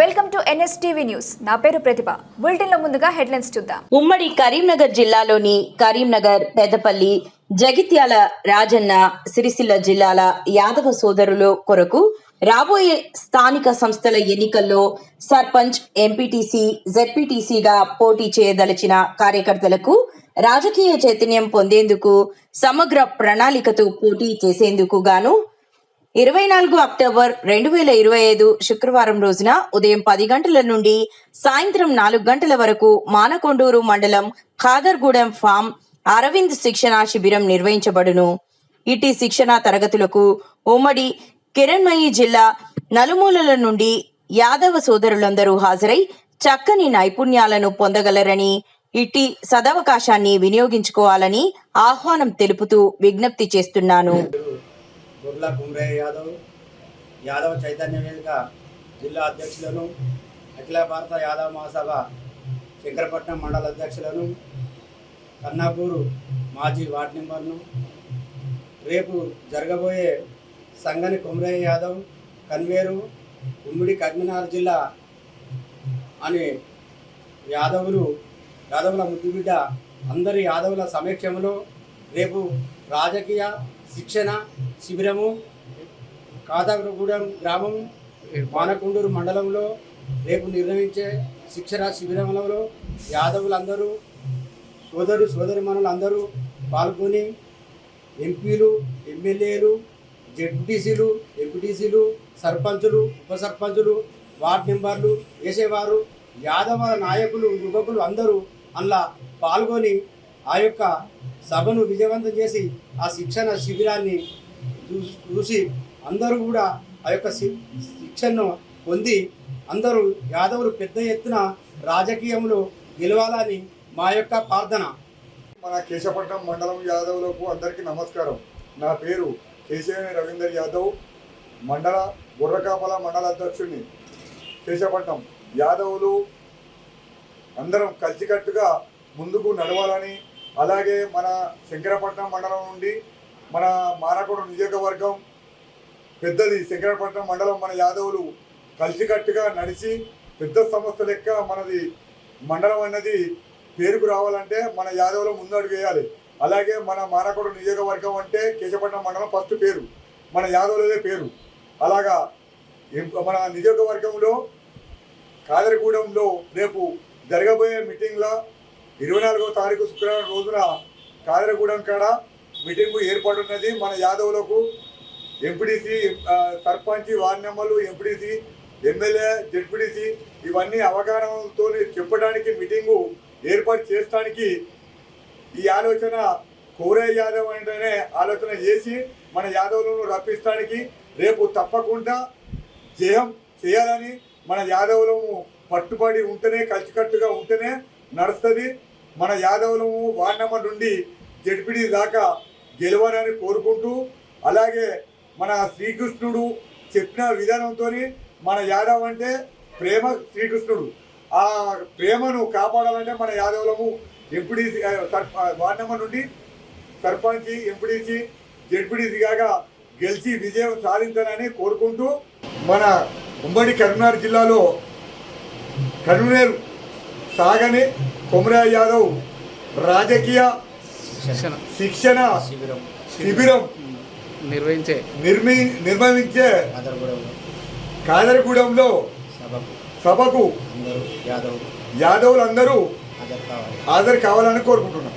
Welcome to NSTV news. నా పేరు ప్రతిభ. బులెటిన్లో ముందుగా హెడ్లైన్స్ చూద్దాం. ఉమ్మడి కరీంనగర్ జిల్లాలోని కరీంనగర్ పెద్దపల్లి జగిత్యాల రాజన్న సిరిసిల్ల జిల్లాల యాదవ సోదరుల కొరకు రాబోయే స్థానిక సంస్థల ఎన్నికల్లో సర్పంచ్ ఎంపీటీసీ జెడ్పీటీసీగా పోటీ చేయదలిచిన కార్యకర్తలకు రాజకీయ చైతన్యం పొందేందుకు సమగ్ర ప్రణాళికతో పోటీ చేసేందుకు గాను ఇరవై నాలుగు అక్టోబర్ రెండు వేల ఇరవై ఐదు శుక్రవారం రోజున ఉదయం పది గంటల నుండి సాయంత్రం నాలుగు గంటల వరకు మానకొండూరు మండలం ఖాదర్గూడెం ఫామ్ అరవింద్ శిక్షణా శిబిరం నిర్వహించబడును. ఇటీ శిక్షణా తరగతులకు ఉమ్మడి కిరణ్మయి జిల్లా నలుమూలల నుండి యాదవ సోదరులందరూ హాజరై చక్కని నైపుణ్యాలను పొందగలరని ఇట్టి సదవకాశాన్ని వినియోగించుకోవాలని ఆహ్వానం తెలుపుతూ విజ్ఞప్తి చేస్తున్నాను. గుడ్ల కుమ్రయ్య యాదవ్ యాదవ్ చైతన్య వేదిక జిల్లా అధ్యక్షులను అఖిల భారత యాదవ మహాసభ శంకరపట్నం మండల అధ్యక్షులను కన్నాపూరు మాజీ వార్డు మెంబర్ను రేపు జరగబోయే సంగని కుమ్రయ్య యాదవ్ కన్వేరు ఉమ్మడి కరీంనగర్ జిల్లా అని యాదవులు యాదవుల ముద్దుబిడ్డ అందరి యాదవుల సమక్షంలో రేపు రాజకీయ శిక్షణ శిబిరము కాదాగూడెం గ్రామం మానకొండూరు మండలంలో రేపు నిర్వహించే శిక్షణ శిబిరంలో యాదవులందరూ సోదరు సోదరిమణులు అందరూ పాల్గొని ఎంపీలు ఎమ్మెల్యేలు జెడ్పీటీసీలు ఎంపీటీసీలు సర్పంచులు ఉప సర్పంచులు వార్డు మెంబర్లు వేసేవారు యాదవ నాయకులు యువకులు అందరూ అందులో పాల్గొని ఆ యొక్క సభను విజయవంతం చేసి ఆ శిక్షణ శిబిరాన్ని చూసి అందరూ కూడా ఆ యొక్క శిక్షను శిక్షణను పొంది అందరూ యాదవులు పెద్ద ఎత్తున రాజకీయంలో గెలవాలని మా యొక్క ప్రార్థన. మన కేశపట్నం మండలం యాదవులకు అందరికీ నమస్కారం. నా పేరు కేశవేని రవీందర్ యాదవ్ మండల బుర్రకాపల మండల అధ్యక్షుడిని. కేశపట్నం యాదవులు అందరం కలిసికట్టుగా ముందుకు నడవాలని అలాగే మన శంకరపట్నం మండలం నుండి మన మానకొండ నియోజకవర్గం పెద్దది శంకరపట్నం మండలం మన యాదవులు కలిసికట్టుగా నడిచి పెద్ద సంస్థ లెక్క మనది మండలం అన్నది పేరుకు రావాలంటే మన యాదవులు ముందడుగు వేయాలి. అలాగే మన మానకొండ నియోజకవర్గం అంటే కేశపట్నం మండలం ఫస్ట్ పేరు. మన యాదవులదే పేరు. అలాగా మన నియోజకవర్గంలో కాదరగూడెంలో రేపు జరగబోయే మీటింగ్లో ఇరవై నాలుగో తారీఖు శుక్రవారం రోజున కాదరగూడెం కాడ మీటింగ్ ఏర్పాటు ఉన్నది మన యాదవులకు ఎంపీడీసీ సర్పంచ్ వార్డు మెంబర్లు ఎంపీడీసీ ఎమ్మెల్యే జడ్పీడీసీ ఇవన్నీ అవగాహనతో చెప్పడానికి మీటింగు ఏర్పాటు చేయడానికి ఈ ఆలోచన కోరే యాదవ్ అంటేనే ఆలోచన చేసి మన యాదవులను రప్పించడానికి రేపు తప్పకుండా జయం చేయాలని మన యాదవులము పట్టుబడి ఉంటేనే కలిసికట్టుగా ఉంటేనే నడుస్తుంది. మన యాదవులము వార్డు నెంబర్ నుండి జడ్పీడీ దాకా గెలవాలని కోరుకుంటూ అలాగే మన శ్రీకృష్ణుడు చెప్పిన విధానంతో మన యాదవ్ అంటే ప్రేమ శ్రీకృష్ణుడు. ఆ ప్రేమను కాపాడాలంటే మన యాదవులము ఎంపీడీసీ వార్డ్ నెంబర్ నుండి సర్పంచి ఎంపీడీసీ జడ్పీడీసీ కాగా గెలిచి విజయం సాధించాలని కోరుకుంటూ మన ఉమ్మడి కరీంనగర్ జిల్లాలో కన్వీనర్ సాగని కొమరా యాదవ్ రాజకీయ శిక్షణ. శిక్షణ. శిబిరం. శిబిరం. నిర్వహించే. నిర్మి నిర్వహించే. ఆదరగూడెంలో కాదరగూడెంలో. సభకు. సభకు. అందరూ యాదవులు. యాదవులందరూ హాజరు కావాలి. హాజరు కావాలని కోరుకుంటున్నాం.